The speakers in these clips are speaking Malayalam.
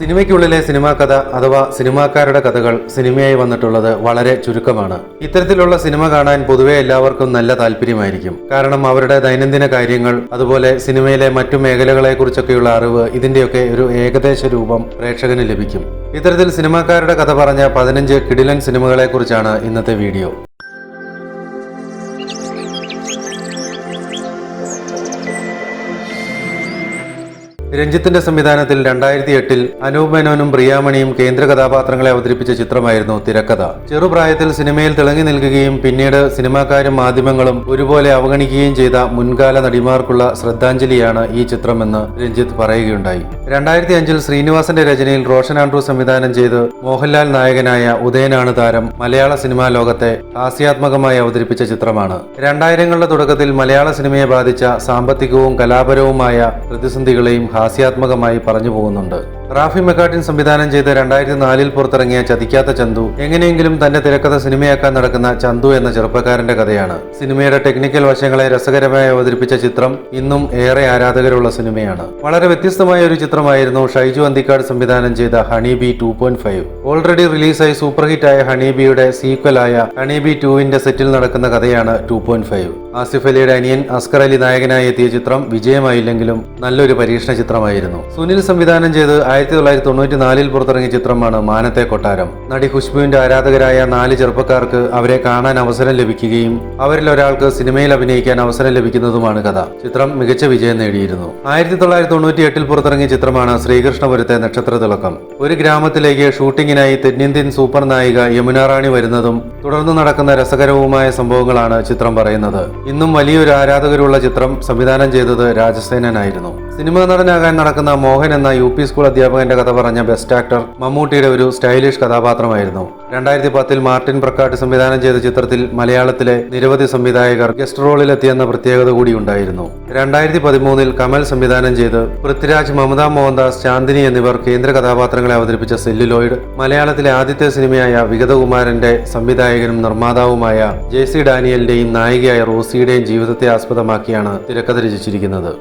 സിനിമയ്ക്കുള്ളിലെ സിനിമാ കഥ അഥവാ സിനിമാക്കാരുടെ കഥകൾ സിനിമയായി വന്നിട്ടുള്ളത് വളരെ ചുരുക്കമാണ്. ഇത്തരത്തിലുള്ള സിനിമ കാണാൻ പൊതുവെ എല്ലാവർക്കും നല്ല താല്പര്യമായിരിക്കും. കാരണം അവരുടെ ദൈനംദിന കാര്യങ്ങൾ അതുപോലെ സിനിമയിലെ മറ്റു മേഖലകളെക്കുറിച്ചൊക്കെയുള്ള അറിവ് ഇതിന്റെയൊക്കെ ഒരു ഏകദേശ രൂപം പ്രേക്ഷകന് ലഭിക്കും. ഇത്തരത്തിൽ സിനിമാക്കാരുടെ കഥ പറഞ്ഞ പതിനഞ്ച് കിടിലൻ സിനിമകളെക്കുറിച്ചാണ് ഇന്നത്തെ വീഡിയോ. രഞ്ജിത്തിന്റെ സംവിധാനത്തിൽ രണ്ടായിരത്തി എട്ടിൽ അനൂപ് മേനോനും പ്രിയാമണിയും കേന്ദ്ര കഥാപാത്രങ്ങളെ അവതരിപ്പിച്ച ചിത്രമായിരുന്നു തിരക്കഥ. ചെറുപ്രായത്തിൽ സിനിമയിൽ തിളങ്ങി നിൽക്കുകയും പിന്നീട് സിനിമാക്കാരും മാധ്യമങ്ങളും ഒരുപോലെ അവഗണിക്കുകയും ചെയ്ത മുൻകാല നടിമാർക്കുള്ള ശ്രദ്ധാഞ്ജലിയാണ് ഈ ചിത്രമെന്ന് രഞ്ജിത്ത് പറയുകയുണ്ടായി. രണ്ടായിരത്തി അഞ്ചിൽ ശ്രീനിവാസന്റെ രചനയിൽ റോഷൻ ആൻഡ്രൂ സംവിധാനം ചെയ്ത് മോഹൻലാൽ നായകനായ ഉദയനാണ് താരം മലയാള സിനിമാ ലോകത്തെ ഹാസ്യാത്മകമായി അവതരിപ്പിച്ച ചിത്രമാണ്. രണ്ടായിരങ്ങളുടെ തുടക്കത്തിൽ മലയാള സിനിമയെ ബാധിച്ച സാമ്പത്തികവും കലാപരവുമായ പ്രതിസന്ധികളെയും ഹാസ്യാത്മകമായി പറഞ്ഞു പോകുന്നുണ്ട്. റാഫി മെക്കാട്ടിൻ സംവിധാനം ചെയ്ത് രണ്ടായിരത്തി നാലിൽ പുറത്തിറങ്ങിയ ചതിക്കാത്ത ചന്തു എങ്ങനെയെങ്കിലും തന്റെ തിരക്കഥ സിനിമയാക്കാൻ നടക്കുന്ന ചന്തു എന്ന ചെറുപ്പക്കാരന്റെ കഥയാണ്. സിനിമയുടെ ടെക്നിക്കൽ വശങ്ങളെ രസകരമായി അവതരിപ്പിച്ച ചിത്രം ഇന്നും ഏറെ ആരാധകരുള്ള സിനിമയാണ്. വളരെ വ്യത്യസ്തമായ ഒരു ചിത്രമായിരുന്നു ഷൈജു അന്തിക്കാട് സംവിധാനം ചെയ്ത honey bee two point five. Already റിലീസായി സൂപ്പർ ആയ ഹണി ബിയുടെ സീക്വലായ ഹണി ബി ടുവിന്റെ സെറ്റിൽ നടക്കുന്ന കഥയാണ് ടു പോയിന്റ് ഫൈവ്. ആസിഫ് അലിയുടെ അനിയൻ അസ്കർ അലി നായകനായി എത്തിയ ചിത്രം വിജയമായില്ലെങ്കിലും നല്ലൊരു പരീക്ഷണ ചിത്രമായിരുന്നു. സുനിൽ സംവിധാനം ചെയ്ത് തൊള്ളായിരത്തി തൊണ്ണൂറ്റി നാലിൽ പുറത്തിറങ്ങിയ ചിത്രമാണ് മാനത്തെ കൊട്ടാരം. നടി ഖുഷ്ബുവിന്റെ ആരാധകരായ നാല് ചെറുപ്പക്കാർക്ക് അവരെ കാണാൻ അവസരം ലഭിക്കുകയും അവരിൽ ഒരാൾക്ക് സിനിമയിൽ അഭിനയിക്കാൻ അവസരം ലഭിക്കുന്നതുമാണ് കഥ. ചിത്രം മികച്ച വിജയം നേടിയിരുന്നു. ആയിരത്തി തൊള്ളായിരത്തി തൊണ്ണൂറ്റി എട്ടിൽ പുറത്തിറങ്ങിയ ചിത്രമാണ് ശ്രീകൃഷ്ണപുരത്തെ നക്ഷത്ര തിളക്കം ഒരു ഗ്രാമത്തിലേക്ക് ഷൂട്ടിങ്ങിനായി തെന്നിന്ത്യൻ സൂപ്പർ നായിക യമുന റാണി വരുന്നതും തുടർന്ന് നടക്കുന്ന രസകരവുമായ സംഭവങ്ങളാണ് ചിത്രം പറയുന്നത്. ഇന്നും വലിയൊരു ആരാധകരുള്ള ചിത്രം സംവിധാനം ചെയ്തത് രാജസേനനായിരുന്നു. സിനിമാ നടനാകാൻ നടക്കുന്ന മോഹൻ എന്ന യു പി സ്കൂൾ അധ്യാപകന്റെ കഥ പറഞ്ഞ ബെസ്റ്റ് ആക്ടർ മമ്മൂട്ടിയുടെ ഒരു സ്റ്റൈലിഷ് കഥാപാത്രമായിരുന്നു. രണ്ടായിരത്തി പത്തിൽ മാർട്ടിൻ പ്രക്കാട്ട് സംവിധാനം ചെയ്ത ചിത്രത്തിൽ മലയാളത്തിലെ നിരവധി സംവിധായകർ ഗസ്റ്റ് റോളിലെത്തിയെന്ന പ്രത്യേകത കൂടി ഉണ്ടായിരുന്നു. രണ്ടായിരത്തി പതിമൂന്നിൽ കമൽ സംവിധാനം ചെയ്ത് പൃഥ്വിരാജ് മമതാ മോഹൻദാസ് ചാന്ദിനി എന്നിവർ കേന്ദ്ര കഥാപാത്രങ്ങളെ അവതരിപ്പിച്ച സെല്ലുലോയിഡ് മലയാളത്തിലെ ആദ്യത്തെ സിനിമയായ വിഗതകുമാരന്റെ സംവിധായകനും നിർമ്മാതാവുമായ ജെ സി ഡാനിയലിന്റെയും നായികയായ റോസിയുടെയും ജീവിതത്തെ ആസ്പദമാക്കിയാണ് തിരക്കഥ രചിച്ചിരിക്കുന്നത്.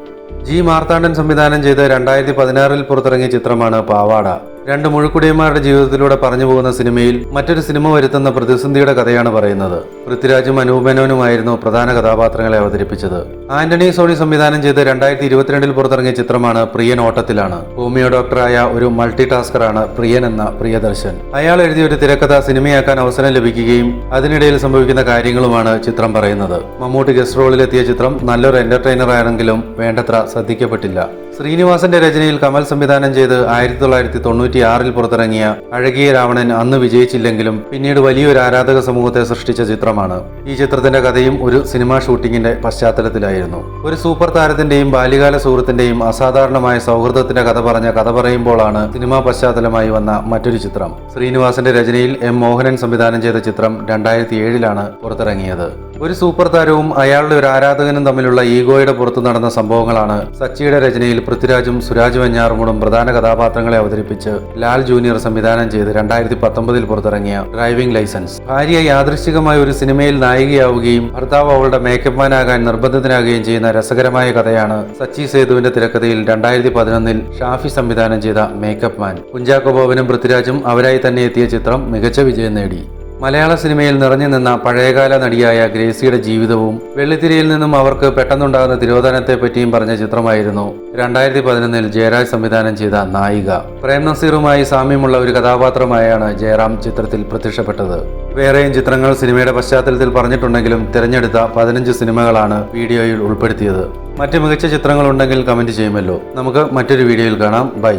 ജി മാർത്താണ്ഡൻ സംവിധാനം ചെയ്ത് രണ്ടായിരത്തി പതിനാറിൽ പുറത്തിറങ്ങിയ ചിത്രമാണ് പാവാട. രണ്ട് മുഴുക്കുടിയന്മാരുടെ ജീവിതത്തിലൂടെ പറഞ്ഞു പോകുന്ന സിനിമയിൽ മറ്റൊരു സിനിമ വരുത്തുന്ന പ്രതിസന്ധിയുടെ കഥയാണ് പറയുന്നത്. പൃഥ്വിരാജും അനൂപനോനുമായിരുന്നു പ്രധാന കഥാപാത്രങ്ങളെ അവതരിപ്പിച്ചത്. ആന്റണി സോണി സംവിധാനം ചെയ്ത് രണ്ടായിരത്തി ഇരുപത്തിരണ്ടിൽ പുറത്തിറങ്ങിയ ചിത്രമാണ് പ്രിയൻ ഓട്ടത്തിലാണ്. ഹോമിയോ ഡോക്ടറായ ഒരു മൾട്ടി ടാസ്കറാണ് പ്രിയൻ എന്ന പ്രിയദർശൻ. അയാൾ എഴുതിയ ഒരു തിരക്കഥ സിനിമയാക്കാൻ അവസരം ലഭിക്കുകയും അതിനിടയിൽ സംഭവിക്കുന്ന കാര്യങ്ങളുമാണ് ചിത്രം പറയുന്നത്. മമ്മൂട്ടി ഗസ്റ്റ് റോളിലെത്തിയ ചിത്രം നല്ലൊരു എന്റർടൈനർ ആണെങ്കിലും വേണ്ടത്ര ശ്രദ്ധിക്കപ്പെട്ടില്ല. ശ്രീനിവാസന്റെ രചനയിൽ കമൽ സംവിധാനം ചെയ്ത് ആയിരത്തി തൊള്ളായിരത്തി തൊണ്ണൂറ്റി ആറിൽ പുറത്തിറങ്ങിയ അഴകിയ രാവണൻ അന്ന് വിജയിച്ചില്ലെങ്കിലും പിന്നീട് വലിയൊരു ആരാധക സമൂഹത്തെ സൃഷ്ടിച്ച ചിത്രമാണ്. ഈ ചിത്രത്തിന്റെ കഥയും ഒരു സിനിമാ ഷൂട്ടിങ്ങിന്റെ പശ്ചാത്തലത്തിലായിരുന്നു. ഒരു സൂപ്പർ താരത്തിന്റെയും ബാല്യകാല സുഹൃത്തിന്റെയും അസാധാരണമായ സൗഹൃദത്തിന്റെ കഥ പറഞ്ഞ കഥ പറയുമ്പോഴാണ് സിനിമാ പശ്ചാത്തലമായി വന്ന മറ്റൊരു ചിത്രം. ശ്രീനിവാസന്റെ രചനയിൽ എം മോഹനൻ സംവിധാനം ചെയ്ത ചിത്രം രണ്ടായിരത്തി ഏഴിലാണ് പുറത്തിറങ്ങിയത്. ഒരു സൂപ്പർ താരവും അയാളുടെ ഒരു ആരാധകനും തമ്മിലുള്ള ഈഗോയുടെ പുറത്ത് നടന്ന സംഭവങ്ങളാണ് സച്ചിയുടെ രചനയിൽ പൃഥ്വിരാജും സുരാജ് വെഞ്ഞാറുമൂടും പ്രധാന കഥാപാത്രങ്ങളെ അവതരിപ്പിച്ച് ലാൽ ജൂനിയർ സംവിധാനം ചെയ്ത് രണ്ടായിരത്തി പത്തൊമ്പതിൽ പുറത്തിറങ്ങിയ ഡ്രൈവിംഗ് ലൈസൻസ്. ഭാര്യ യാദൃശികമായ ഒരു സിനിമയിൽ നായികയാവുകയും ഭർത്താവ് അവളുടെ മേക്കപ്പ് മാനാകാൻ നിർബന്ധിതനാകുകയും ചെയ്യുന്ന രസകരമായ കഥയാണ് സച്ചി സേതുവിന്റെ തിരക്കഥയിൽ രണ്ടായിരത്തി പതിനൊന്നിൽ ഷാഫി സംവിധാനം ചെയ്ത മേക്കപ്പ് മാൻ കുഞ്ചാക്കോ ബോബനും പൃഥ്വിരാജും അവരായി തന്നെ എത്തിയ ചിത്രം മികച്ച വിജയം നേടി. മലയാള സിനിമയിൽ നിറഞ്ഞു നിന്ന പഴയകാല നടിയായ ഗ്രേസിയുടെ ജീവിതവും വെള്ളിത്തിരയിൽ നിന്നും അവർക്ക് പെട്ടെന്നുണ്ടാകുന്ന തിരോധാനത്തെ പറ്റിയും പറഞ്ഞ ചിത്രമായിരുന്നു രണ്ടായിരത്തി പതിനൊന്നിൽ ജയരാജ് സംവിധാനം ചെയ്ത നായിക. പ്രേം നസീറുമായി സാമ്യമുള്ള ഒരു കഥാപാത്രമായാണ് ജയറാം ചിത്രത്തിൽ പ്രത്യക്ഷപ്പെട്ടത്. വേറെയും ചിത്രങ്ങൾ സിനിമയുടെ പശ്ചാത്തലത്തിൽ പറഞ്ഞിട്ടുണ്ടെങ്കിലും തിരഞ്ഞെടുത്ത പതിനഞ്ച് സിനിമകളാണ് വീഡിയോയിൽ ഉൾപ്പെടുത്തിയത്. മറ്റ് മികച്ച ചിത്രങ്ങളുണ്ടെങ്കിൽ കമന്റ് ചെയ്യുമല്ലോ. നമുക്ക് മറ്റൊരു വീഡിയോയിൽ കാണാം. ബൈ.